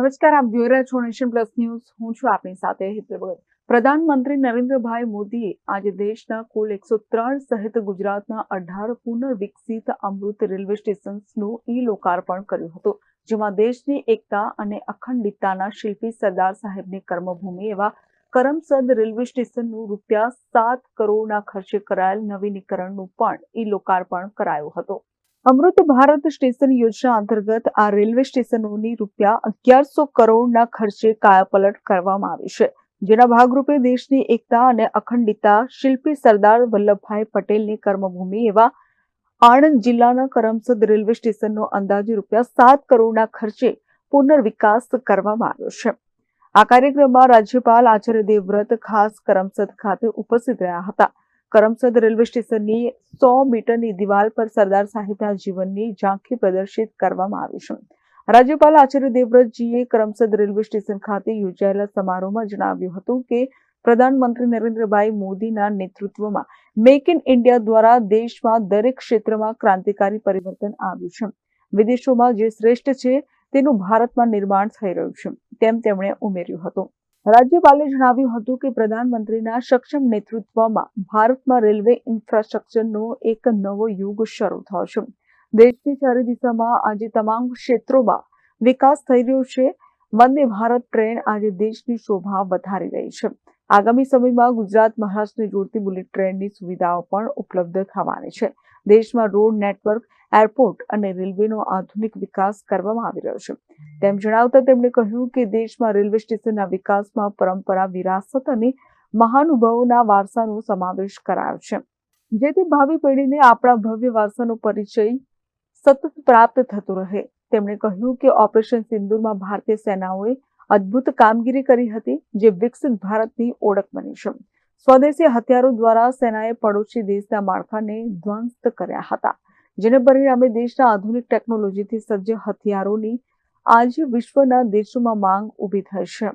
નમસ્કાર, આપ જોઈ રહ્યા છો નેશન પ્લસ ન્યૂઝ. હું છું આપની સાથે હિતલ પ્રધાનમંત્રી નરેન્દ્રભાઈ મોદીએ આજે દેશના કુલ એકસો ત્રણ સહિત ગુજરાતના અઢાર પુનર્વિકસિત અમૃત રેલવે સ્ટેશન્સનું ઈ લોકાર્પણ કર્યું હતું, જેમાં દેશની એકતા અને અખંડિતતાના શિલ્પી સરદાર સાહેબની કર્મભૂમિ એવા કરમસદ રેલવે સ્ટેશનનું રૂપિયા સાત કરોડના ખર્ચે કરાયેલ નવીનીકરણનું પણ ઈ લોકાર્પણ કરાયું હતું. અમૃત ભારત સ્ટેશન યોજના અંતર્ગત આ રેલવે સ્ટેશનોની રૂપિયા અગિયારસો કરોડના ખર્ચે કાયાપલટ કરવામાં આવી છે. જેના ભાગરૂપે દેશની એકતા અને અખંડિતતા શિલ્પી સરદાર વલ્લભભાઈ પટેલની કર્મભૂમિ એવા આણંદ જિલ્લાના કરમસદ રેલવે સ્ટેશનનો અંદાજે રૂપિયા સાત કરોડના ખર્ચે પુનર્વિકાસ કરવામાં આવ્યો છે. આ કાર્યક્રમમાં રાજ્યપાલ આચાર્ય દેવવ્રત ખાસ કરમસદ ખાતે ઉપસ્થિત રહ્યા હતા. કરમસદ રેલવે સ્ટેશનની સો મીટરની દિવાલ પર સરદાર સાહેબના જીવનની ઝાંખી પ્રદર્શિત કરવામાં આવી છે. રાજ્યપાલ આચાર્ય દેવવ્રતજીએ કરમસદ રેલવે સ્ટેશન ખાતે યોજાયેલા સમારોહમાં જણાવ્યું હતું કે પ્રધાનમંત્રી નરેન્દ્રભાઈ મોદીના નેતૃત્વમાં મેક ઇન ઇન્ડિયા દ્વારા દેશમાં દરેક ક્ષેત્રમાં ક્રાંતિકારી પરિવર્તન આવ્યું છે. વિદેશોમાં જે શ્રેષ્ઠ છે તેનું ભારતમાં નિર્માણ થઈ રહ્યું છે, તેમ તેમણે ઉમેર્યું હતું. રાજ્યપાલે જણાવ્યું હતું કે પ્રધાનમંત્રીના સક્ષમ નેતૃત્વમાં ભારતમાં રેલવે ઇન્ફ્રાસ્ટ્રક્ચરનો એક નવો યુગ શરૂ થયો છે. દેશની ચારે દિશામાં આજે તમામ ક્ષેત્રોમાં વિકાસ થઈ રહ્યો છે. વંદે ભારત ટ્રેન આજે દેશની શોભા વધારી રહી છે. આગામી સમયમાં ગુજરાત, મહારાષ્ટ્રને જોડતી બુલેટ ટ્રેનની સુવિધાઓ પણ ઉપલબ્ધ થવાની છે. દેશમાં રોડ નેટવર્ક એરપોર્ટ અને રેલવેનો આધુનિક વિકાસ કરવામાં આવી રહ્યો છે. તેમ જણાવતા તેમણે કહ્યું કે દેશમાં રેલવે સ્ટેશનના વિકાસમાં પરંપરા વિરાસત અને મહાનુભાવોના વારસાનો સમાવેશ કરાયો છે. જેથી ભાવિ પેઢીને આપણા ભવ્ય વારસાનો પરિચય સતત પ્રાપ્ત થતો રહે. તેમણે કહ્યું કે ઓપરેશન સિંદુરમાં ભારતીય સેનાઓએ અદ્ભુત કામગીરી કરી હતી જે વિકસિત ભારતની ઓળખ બની છે. સ્વદેશી હથિયારો દ્વારા સેનાએ પડોશી દેશના માળખાને ધ્વંસ્ત કર્યા હતા. જેને પરિણામે દેશના આધુનિક ટેકનોલોજીથી સજ્જ હથિયારોની આજે વિશ્વના દેશોમાં માંગ ઊભી થઈ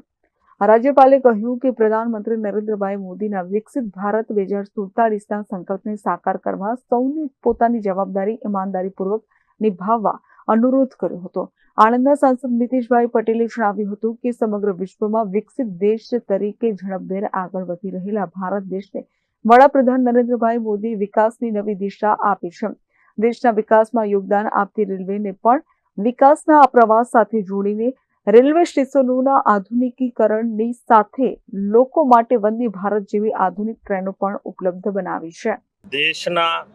રાજ્યપાલે કહ્યું કે પ્રધાનમંત્રી નરેન્દ્રભાઈ મોદીના વિકસિત ભારત બે હજાર સુડતાલીસના સંકલ્પને સાકાર કરવા સૌને પોતાની જવાબદારી ઈમાનદારીપૂર્વક નિભાવવા અનુરોધ કર્યો હતો. આણંદના સાંસદ નીતિશભાઈ પટેલે જણાવ્યું હતું કે સમગ્ર વિશ્વમાં વિકસિત દેશ તરીકે ઝડપભેર આગળ વધી રહેલા ભારત દેશને વડાપ્રધાન નરેન્દ્રભાઈ મોદી વિકાસની નવી દિશા આપી છે. દેશના વિકાસમાં યોગદાન આપતી રેલવેને પણ વિકાસના આ પ્રવાસ સાથે જોડીને રેલવે સ્ટેશનોના આધુનિકીકરણની સાથે લોકો માટે વંદે ભારત જેવી આધુનિક ટ્રેનો પણ ઉપલબ્ધ બનાવી છે. દેશના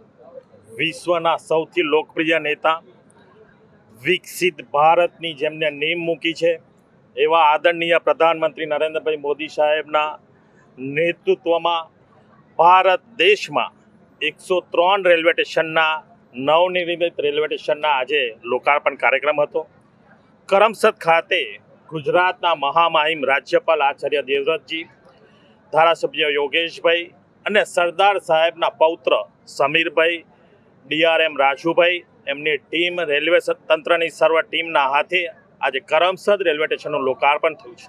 વિશ્વના સૌથી લોકપ્રિય નેતા, વિકસિત ભારતની જેમને નેમ મૂકી છે, એવા આદરણીય પ્રધાનમંત્રી નરેન્દ્રભાઈ મોદી સાહેબના નેતૃત્વમાં ભારત દેશમાં એકસો ત્રણ રેલવે સ્ટેશનના નવનિર્મિત રેલવે સ્ટેશનના આજે લોકાર્પણ કાર્યક્રમ હતો. કરમસદ ખાતે ગુજરાતના મહામહિમ રાજ્યપાલ આચાર્ય દેવવ્રતજી, ધારાસભ્ય યોગેશભાઈ અને સરદાર સાહેબના પૌત્ર સમીરભાઈ, ડીઆરએમ રાજુભાઈ, એમની ટીમ રેલવે તંત્રની સર્વ ટીમના હાથે આજે કરમસદ રેલવે સ્ટેશનનું લોકાર્પણ થયું છે.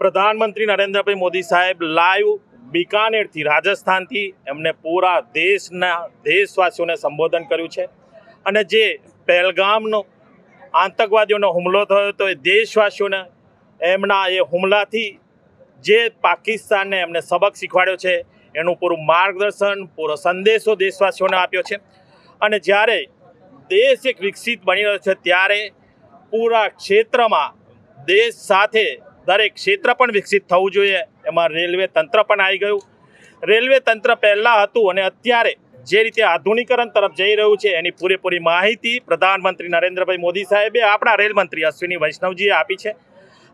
પ્રધાનમંત્રી નરેન્દ્રભાઈ મોદી સાહેબ લાઈવ બિકાનેરથી, રાજસ્થાનથી એમને પૂરા દેશના દેશવાસીઓને સંબોધન કર્યું છે. અને જે પહેલગામનો આતંકવાદીઓનો હુમલો થયો તો એ દેશવાસીઓને એમના એ હુમલાથી જે પાકિસ્તાનને એમને સબક શીખવાડ્યો છે, એનું પૂરું માર્ગદર્શન, પૂરો સંદેશો દેશવાસીઓને આપ્યો છે. અને જ્યારે દેશ એક વિકસિત બની રહ્યો છે, ત્યારે પૂરા ક્ષેત્રમાં દેશ સાથે દરેક ક્ષેત્ર પણ વિકસિત થવું જોઈએ. એમાં રેલવે તંત્ર પણ આવી ગયું. રેલવે તંત્ર પહેલાં હતું અને અત્યારે જે રીતે આધુનિકરણ તરફ જઈ રહ્યું છે, એની પૂરેપૂરી માહિતી પ્રધાનમંત્રી નરેન્દ્રભાઈ મોદી સાહેબે આપણા રેલમંત્રી અશ્વિની વૈષ્ણવજીએ આપી છે.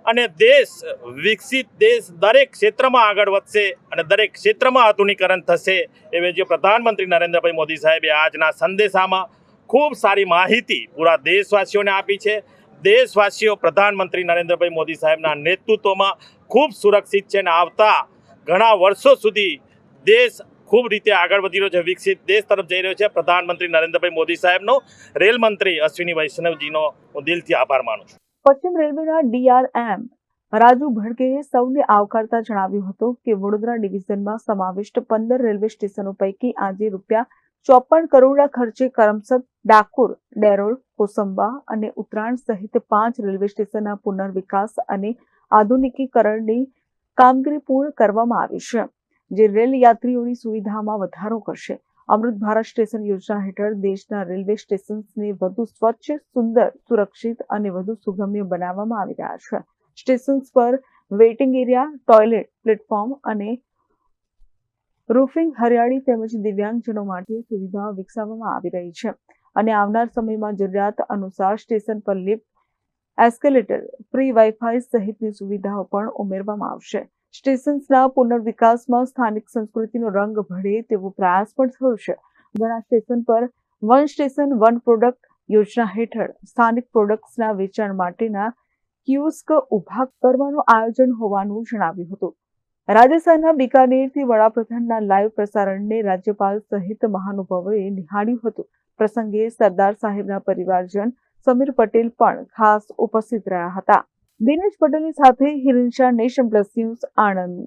અને દેશ, વિકસિત દેશ દરેક ક્ષેત્રમાં આગળ વધશે અને દરેક ક્ષેત્રમાં આધુનિકરણ થશે એવે જે પ્રધાનમંત્રી નરેન્દ્રભાઈ મોદી સાહેબે આજના સંદેશામાં ખૂબ સારી માહિતી પૂરા દેશવાસીઓને આપી છે. દેશવાસીઓ, પ્રધાનમંત્રી નરેન્દ્રભાઈ મોદી સાહેબના નેતૃત્વમાં ખૂબ સુરક્ષિત છે અને આવતા ઘણા વર્ષો સુધી દેશ ખૂબ રીતે આગળ વધી રહ્યો છે, વિકસિત દેશ તરફ જઈ રહ્યો છે. પ્રધાનમંત્રી નરેન્દ્રભાઈ મોદી સાહેબનો રેલ મંત્રી અશ્વિની વૈષ્ણવજીનો હું દિલથી આભાર માનું છું. પશ્ચિમ રેલવેના ડીઆરએમ રાજુ ભડકેએ સૌને આવકારતા જણાવ્યું હતું કે વડોદરા ડિવિઝનમાં સમાવિષ્ટ પંદર રેલવે સ્ટેશનો પૈકી આજે રૂપિયા ચોપન કરોડના ખર્ચે કરમસદ ડાકોર, ડેરોલ કોસંબા અને ઉત્તરાયણ સહિત પાંચ રેલવે સ્ટેશનના પુનર્વિકાસ અને આધુનિકીકરણની કામગીરી પૂર્ણ કરવામાં આવી છે, જે રેલ યાત્રીઓની સુવિધામાં વધારો કરશે. અમૃત ભારત સ્ટેશન યોજના હેઠળ દેશના રેલવે સ્ટેશન્સને વધુ સ્વચ્છ, સુંદર, સુરક્ષિત અને વધુ સુગમ્ય બનાવવામાં આવી રહ્યા છે. સ્ટેશન્સ પર વેઇટિંગ એરિયા, ટોયલેટ પ્લેટફોર્મ અને રૂફિંગ, હરિયાળી તેમજ દિવ્યાંગજનો માટે સુવિધાઓ વિકસાવવામાં આવી રહી છે. અને આવનાર સમયમાં જરૂરિયાત અનુસાર સ્ટેશન પર લિફ્ટ, એસ્કેલેટર, ફ્રી વાઇફાઈ સહિતની સુવિધાઓ પણ ઉમેરવામાં આવશે. સ્ટેશન્સના પુનર્વિકાસમાં સ્થાનિક સંસ્કૃતિનો રંગ ભળે તેવો પ્રયાસ પણ થયો છે. ઘણા સ્ટેશન પર વન સ્ટેશન, વન પ્રોડક્ટ યોજના હેઠળ સ્થાનિક પ્રોડક્ટ્સના વેચાણ માટેના કિયોસ્ક ઊભા કરવાનું આયોજન હોવાનું જણાવ્યું હતું. રાજસ્થાનના બિકાનેરથી વડાપ્રધાનના લાઈવ પ્રસારણને રાજ્યપાલ સહિત મહાનુભાવોએ નિહાળ્યું હતું. પ્રસંગે સરદાર સાહેબના પરિવારજન સમીર પટેલ પણ ખાસ ઉપસ્થિત રહ્યા હતા. દિનેશ પટેલની સાથે Hiren Shah Nation Plus News, Anand.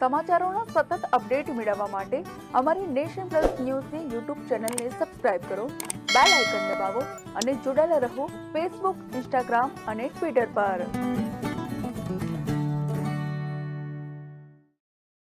સમાચારોના સતત અપડેટ મેળવવા માટે અમારી નેશન પ્લસ ન્યૂઝની યુટ્યુબ ચેનલને સબસ્ક્રાઇબ કરો, બેલ આઇકન દબાવો અને જોડાયેલા રહો ફેસબુક, ઇન્સ્ટાગ્રામ અને ટ્વિટર પર.